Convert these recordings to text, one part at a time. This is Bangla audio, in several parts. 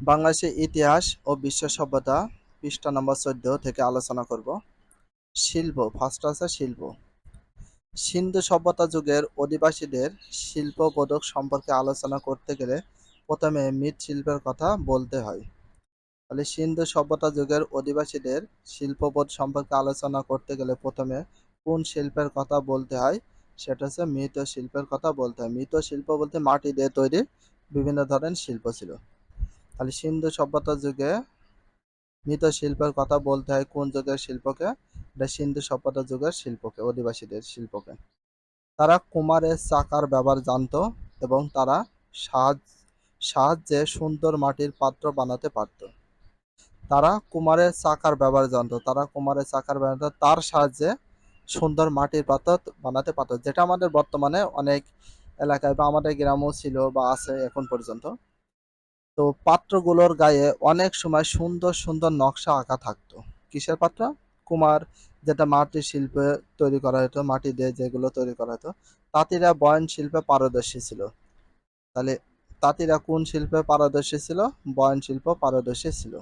বাংলাদেশের ইতিহাস ও বিশ্ব সভ্যতা, পৃষ্ঠা নম্বর চোদ্দ থেকে আলোচনা করব। শিল্প ফার্স্ট আছে শিল্প। সিন্ধু সভ্যতা যুগের অধিবাসীদের শিল্পবোধক সম্পর্কে আলোচনা করতে গেলে প্রথমে মৃৎশিল্পের কথা বলতে হয়। তাহলে সিন্ধু সভ্যতা যুগের অধিবাসীদের শিল্পবোধ সম্পর্কে আলোচনা করতে গেলে প্রথমে কোন শিল্পের কথা বলতে হয়? সেটা হচ্ছে মৃৎ শিল্পের কথা বলতে হয়। মৃৎ শিল্প বলতে মাটি দিয়ে তৈরি বিভিন্ন ধরনের শিল্প ছিল। তাহলে সিন্ধু সভ্যতা যুগে মৃত শিল্পের কথা বলতে হয়, কোন যুগের শিল্পকে? এটা সিন্ধু সভ্যতা যুগের শিল্পকে, অধিবাসীদের শিল্পকে। তারা কুমারের চাকার ব্যবহার জানতো এবং তারা সাহায্য সাহায্যে সুন্দর মাটির পাত্র বানাতে পারত। তারা কুমারের চাকার ব্যবহার জানতো, তারা কুমারের চাকার ব্যবহার তার সাহায্যে সুন্দর মাটির পাত্র বানাতে পারত, যেটা আমাদের বর্তমানে অনেক এলাকায় বা আমাদের গ্রামও ছিল বা আছে এখন পর্যন্ত। তো পাত্রগুলোর গায়ে অনেক সময় সুন্দর সুন্দর নকশা আঁকা থাকতো। কিসের পাত্র? কুমার যেটা মাটির শিল্পে তৈরি করা হতো, মাটি দিয়ে যেগুলো তৈরি করা হতো, তাঁতিরা বয়ন শিল্পে পারদর্শী ছিল। তাহলে তাঁতিরা কোন শিল্পে পারদর্শী ছিল? বয়ন শিল্প পারদর্শী ছিল।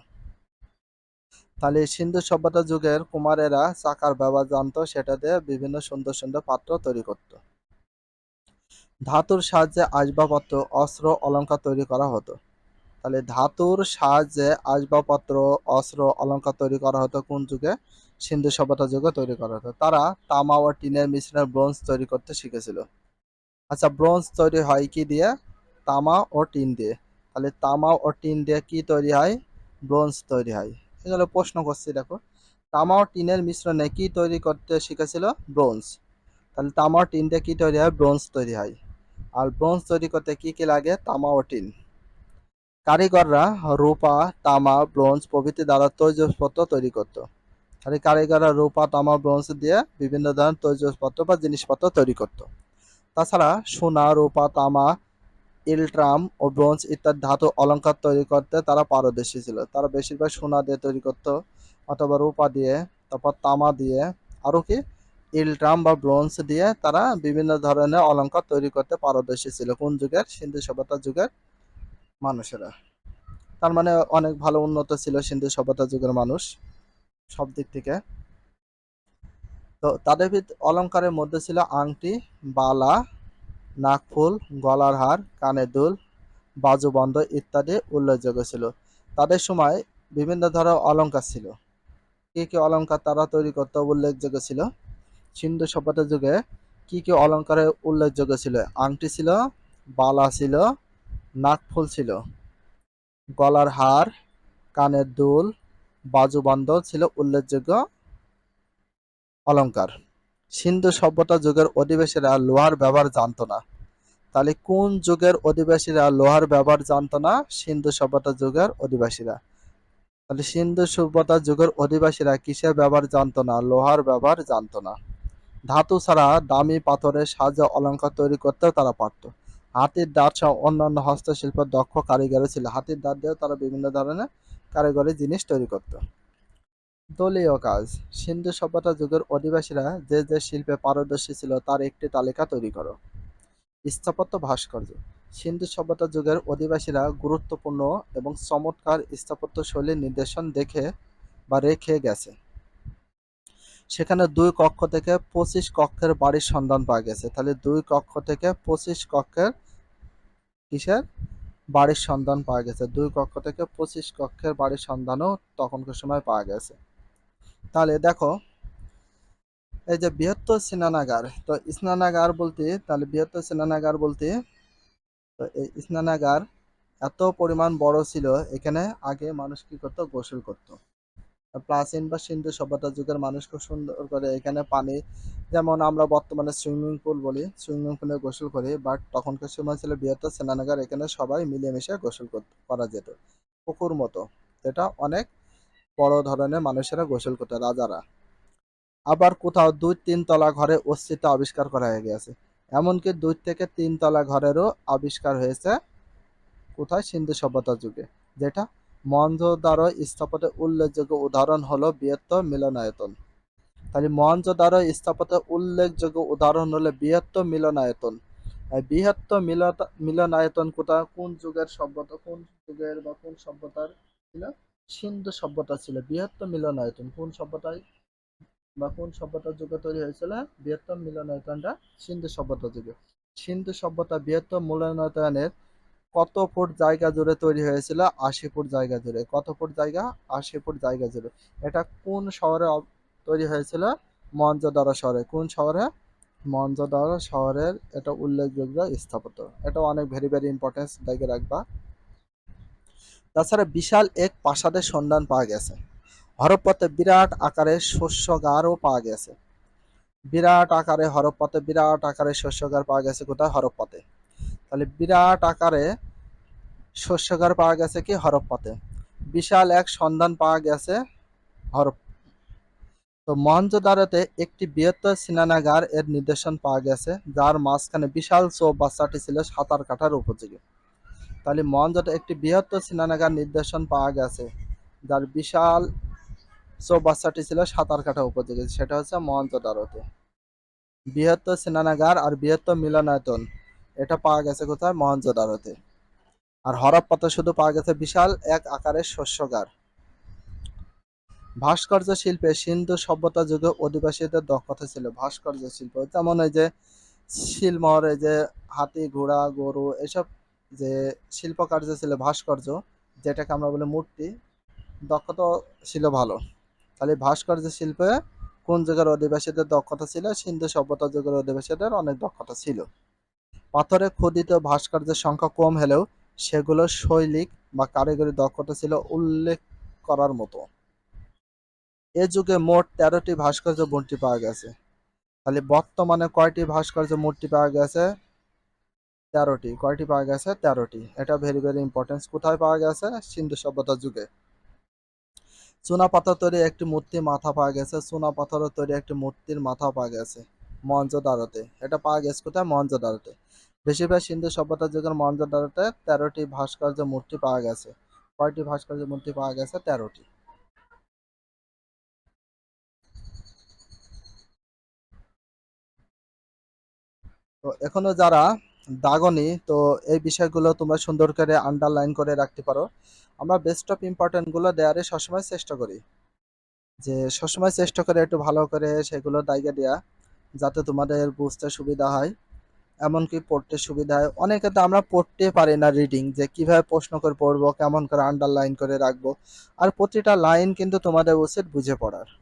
তাহলে সিন্ধু সভ্যতা যুগের কুমারেরা চাকার ব্যবহার জানতো, সেটা দিয়ে বিভিন্ন সুন্দর সুন্দর পাত্র তৈরি করত। ধাতুর সাহায্যে আসবাবপত্র, অস্ত্র অলংকার তৈরি করা হতো। তাহলে ধাতুর সাহায্যে আসবাবপত্র, অস্ত্র, অলংকার তৈরি করা হতো কোন যুগে? সিন্ধু সভ্যতা যুগে তৈরি করা হতো। তারা তামা ও টিনের মিশ্রণে ব্রোঞ্জ তৈরি করতে শিখেছিল। আচ্ছা ব্রোঞ্জ তৈরি হয় কি দিয়ে? তামা ও টিন দিয়ে। তাহলে তামা ও টিন দিয়ে কি তৈরি হয়? ব্রোঞ্জ তৈরি হয়। এগুলো প্রশ্ন করছি, দেখো। তামা ও টিনের মিশ্রণে কি তৈরি করতে শিখেছিল? ব্রোঞ্জ। তাহলে তামা ও টিন দিয়ে কি তৈরি হয়? ব্রোঞ্জ তৈরি হয়। আর ব্রোঞ্জ তৈরি করতে কি কি লাগে? তামা ও টিন। কারিগররা রূপা, তামা, ব্রোঞ্জ প্রভৃতি দ্বারা তৈজসপত্র তৈরি করত। আর কারিগররা রূপা, তামা, ব্রোঞ্জ দিয়ে বিভিন্ন ধরনের তৈজসপত্র বা জিনিসপত্র তৈরি করত। তাছাড়া সোনা, রূপা, তামা, ইলট্রাম ও ব্রোঞ্জ ইত্যাদি ধাতু অলংকার তৈরি করতে তারা পারদর্শী ছিল। তারা বেশিরভাগ সোনা দিয়ে তৈরি করত অথবা রূপা দিয়ে, তারপর তামা দিয়ে, আরও কি, ইলট্রাম বা ব্রোঞ্জ দিয়ে তারা বিভিন্ন ধরনের অলংকার তৈরি করতে পারদর্শী ছিল। কোন যুগের? সিন্ধু সভ্যতা যুগের মানুষেরা। তার মানে অনেক ভালো উন্নত ছিল সিন্ধু সভ্যতা যুগের মানুষ সব দিক থেকে। তো তাদের অলংকারের মধ্যে ছিল আংটি, বালা নাকফুল গলার হার, কানের দুল বাজুবন্ধ ইত্যাদি উল্লেখযোগ্য ছিল। তাদের সময় বিভিন্ন ধরনের অলঙ্কার ছিল। কি কি অলংকার তারা তৈরি করতে উল্লেখযোগ্য ছিল। সিন্ধু সভ্যতা যুগে কি কি অলংকারের উল্লেখযোগ্য ছিল? আংটি ছিল, বালা ছিল নাকফুল ছিল। গলার হার, কানের দুল, বাজু বাজুবন্ধ ছিল উল্লেখযোগ্য অলংকার। সিন্ধু সভ্যতা যুগের অধিবাসীরা লোহার ব্যবহার জানতো না। তাহলে কোন যুগের অধিবাসীরা লোহার ব্যবহার জানতো না? সিন্ধু সভ্যতা যুগের অধিবাসীরা। তাহলে সিন্ধু সভ্যতা যুগের অধিবাসীরা কিসের ব্যবহার জানতো না? লোহার ব্যবহার জানতো না। ধাতু ছাড়া দামি পাথরের সাহায্যে অলংকার তৈরি করতেও তারা পারতো। হাতির দাঁত সহ অন্যান্য হস্তশিল্পের দক্ষ কারিগরও ছিল। হাতির দাঁত দিয়েও তারা বিভিন্ন ধরনের কারিগরি জিনিস তৈরি করত। দলীয় কাজ। সিন্ধু সভ্যতা যুগের অধিবাসীরা যে যে শিল্পে পারদর্শী ছিল তার একটি তালিকা তৈরি করো। স্থাপত্য ভাস্কর্য। সিন্ধু সভ্যতা যুগের অধিবাসীরা গুরুত্বপূর্ণ এবং চমৎকার স্থাপত্য শৈলীর নির্দেশন দেখে বা রেখে গেছে। সেখানে দুই কক্ষ থেকে পঁচিশ কক্ষের বাড়ির সন্ধান পাওয়া গেছে। তাহলে দুই কক্ষ থেকে পঁচিশ কক্ষের কিসের? বাড়ির সন্ধান পাওয়া গেছে। দুই কক্ষ থেকে পঁচিশ কক্ষের বাড়ির সন্ধানও তখনকার সময় পাওয়া গেছে। তাহলে দেখো, এই যে বৃহত্তর স্নানাগার, তো স্নানাগার বলতে, তাহলে বৃহত্তর স্নানাগার বলতে, তো এই স্নানাগার এত পরিমাণ বড় ছিল, এখানে আগে মানুষ কি করতো? গোসল করতো। প্রাচীন বা সিন্ধু সভ্যতা যুগের মানুষ খুব সুন্দর করে এখানে পানি, যেমন আমরা বর্তমানে সুইমিং পুল বলি, সুইমিং পুলে গোসল করি বাট তখনকার সময় ছিল বৃহত্তর স্নানাগার, এখানে সবাই মিলেমিশে গোসল কর- যেত। পুকুর মতো। যেটা অনেক বড় ধরনের মানুষেরা গোসল করতো, রাজারা। আবার কোথাও দুই তিন তলা ঘরে অস্তিত্ব আবিষ্কার করা হয়ে গেছে। এমনকি দুই থেকে তিন তলা ঘরেরও আবিষ্কার হয়েছে কোথায়? সিন্ধু সভ্যতা যুগে। যেটা মহেঞ্জোদারো স্থাপত্যের উল্লেখযোগ্য উদাহরণ হলো বৃহত্তর মিলনায়তন। তাহলে মহেঞ্জোদারো স্থাপত্যের উল্লেখযোগ্য উদাহরণ হলো বৃহত্তর মিলনায়তন। মিলত- মিলনায়তন কোথা? কোন যুগের সভ্যতা? কোন যুগের বা কোন সভ্যতার ছিল? সিন্ধু সভ্যতা ছিল। বৃহত্তম মিলনায়তন কোন সভ্যতায় বা কোন সভ্যতার যুগে তৈরি হয়েছিল? বৃহত্তম মিলনায়তনটা সিন্ধু সভ্যতা যুগে। সিন্ধু সভ্যতা বৃহত্তম মিলনায়তনের কত ফুট জায়গা জুড়ে তৈরি হয়েছিল? আশি ফুট জায়গা জুড়ে। কত ফুট জায়গা? আশি ফুট জায়গা জুড়ে। এটা কোন শহরে তৈরি হয়েছিল? মঞ্জদারো শহরে। কোন শহরে? মঞ্জদারো শহরের এটা উল্লেখযোগ্য স্থাপত্য। এটা অনেক ভেরি ভেরি ইম্পর্টেন্স দেখে রাখবা। তাছাড়া বিশাল এক প্রাসাদের সন্ধান পাওয়া গেছে। হরপ্পতে বিরাট আকারে শস্যগারও পাওয়া গেছে। বিরাট আকারে হরপ্পাতে বিরাট আকারে শস্যগার পাওয়া গেছে কোথায়? হরপ্পাতে। তাহলে বিরাট আকারে শস্যগার পাওয়া গেছে কি হরপ্পাতে বিশাল এক সন্ধান পাওয়া গেছে হরপ তো মহেঞ্জোদারোতে একটি বৃহত্তর সিনানাগার এর নির্দেশন পাওয়া গেছে, যার মাঝখানে বিশাল চৌবাচ্চাটি ছিল সাঁতার কাটার উপযোগী। তাহলে মহেঞ্জোতে একটি বৃহত্তর সিনানাগার নির্দেশন পাওয়া গেছে, যার বিশাল চৌবাচ্চাটি ছিল সাঁতার কাটা উপযোগী, সেটা হচ্ছে মহেঞ্জোদারোতে বৃহত্তর সিনানাগার আর বৃহত্তর মিলনায়তন এটা পাওয়া গেছে কোথায়? মহেঞ্জোদারোতে আর হরপ্পাতে শুধু পাওয়া গেছে বিশাল এক আকারের শস্যগার। ভাস্কর্য শিল্পে সিন্ধু সভ্যতা যুগে অধিবাসীদের দক্ষতা ছিল ভাস্কর্য শিল্প। যেমন এই যে শিলমহর, এই যে হাতি, ঘোড়া, গরু, এসব যে শিল্পকার্য ছিল ভাস্কর্য, যেটাকে আমরা বলি মূর্তি, দক্ষতা ছিল ভালো। তাহলে ভাস্কর্য শিল্পে কোন যুগের অধিবাসীদের দক্ষতা ছিল? সিন্ধু সভ্যতা যুগের অধিবাসীদের অনেক দক্ষতা ছিল। পাথরে খোদিত ভাস্কর্যের সংখ্যা কম হলেও সেগুলো শৈলিক বা কারিগরি দক্ষতা ছিল উল্লেখ করার মতো। এ যুগে মোট তেরোটি ভাস্কর্য মূর্তি পাওয়া গেছে। তাহলে বর্তমানে কয়টি ভাস্কর্য মূর্তি পাওয়া গেছে? তেরোটি। কয়টি পাওয়া গেছে? তেরোটি। এটা ভেরি ভেরি ইম্পর্টেন্স কোথায় পাওয়া গেছে? সিন্ধু সভ্যতা যুগে। চুনা পাথর তৈরি একটি মূর্তি মাথা পাওয়া গেছে। চুনা পাথরের তৈরি একটি মূর্তির মাথা পাওয়া গেছে। মঞ্জদারোতে এটা পাওয়া গেছে কোথায়? মঞ্জদারোতে বেশিরভাগ সিন্ধু সভ্যতা যুগের মঞ্জদারোতে তেরোটি ভাস্কর্য মূর্তি পাওয়া গেছে। কয়টি ভাস্কর্য মূর্তি পাওয়া গেছে? তেরোটি। তো এখনও যারা দাগনি, তো এই বিষয়গুলো তোমরা সুন্দর করে আন্ডারলাইন করে রাখতে পারো। আমরা বেস্ট অফ ইম্পর্টেন্টগুলো দেওয়ারে সবসময় চেষ্টা করি। যে সবসময় চেষ্টা করে একটু ভালো করে সেগুলো দায়গা দেওয়া যাতে তোমাদের বুঝতে সুবিধা হয়। এমনকি পড়তে সুবিধা হয়। অনেকে তো আমরা পড়তে পারি না রিডিং যে কীভাবে প্রশ্ন করে পড়ব, কেমন করে আন্ডারলাইন করে রাখব। আর প্রতিটা লাইন কিন্তু তোমাদের উচিত বুঝে পড়ার।